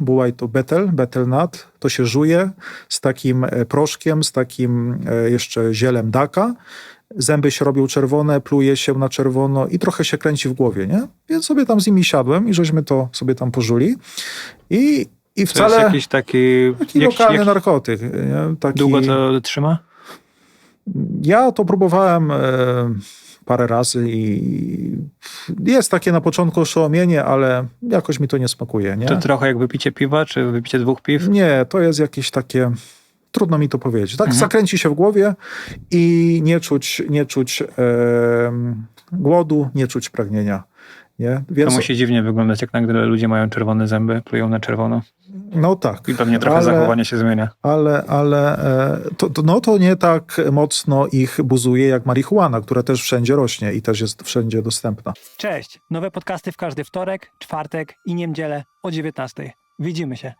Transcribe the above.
Bułaj to betel, betelnat, to się żuje z takim e, proszkiem, z takim e, jeszcze zielem daka. Zęby się robią czerwone, pluje się na czerwono i trochę się kręci w głowie, nie? Więc sobie tam z nimi siadłem i żeśmy to sobie tam pożuli. I, i To jest wcale jakiś taki... taki jak- lokalny jak- narkotyk. Nie? Taki, Długo to trzyma? Ja to próbowałem e, parę razy i jest takie na początku oszołomienie, ale jakoś mi to nie smakuje, nie? To trochę jak wypicie piwa, czy wypicie dwóch piw? Nie, to jest jakieś takie. Trudno mi to powiedzieć. Tak Mhm. zakręci się w głowie i nie czuć, nie czuć em, głodu, nie czuć pragnienia. Nie? To Więc, musi dziwnie wyglądać, jak nagle ludzie mają czerwone zęby, plują na czerwono no tak. i pewnie trochę ale, zachowanie się zmienia. Ale, ale e, to, to, no to nie tak mocno ich buzuje jak marihuana, która też wszędzie rośnie i też jest wszędzie dostępna. Cześć! Nowe podcasty w każdy wtorek, czwartek i niedzielę o 19. Widzimy się.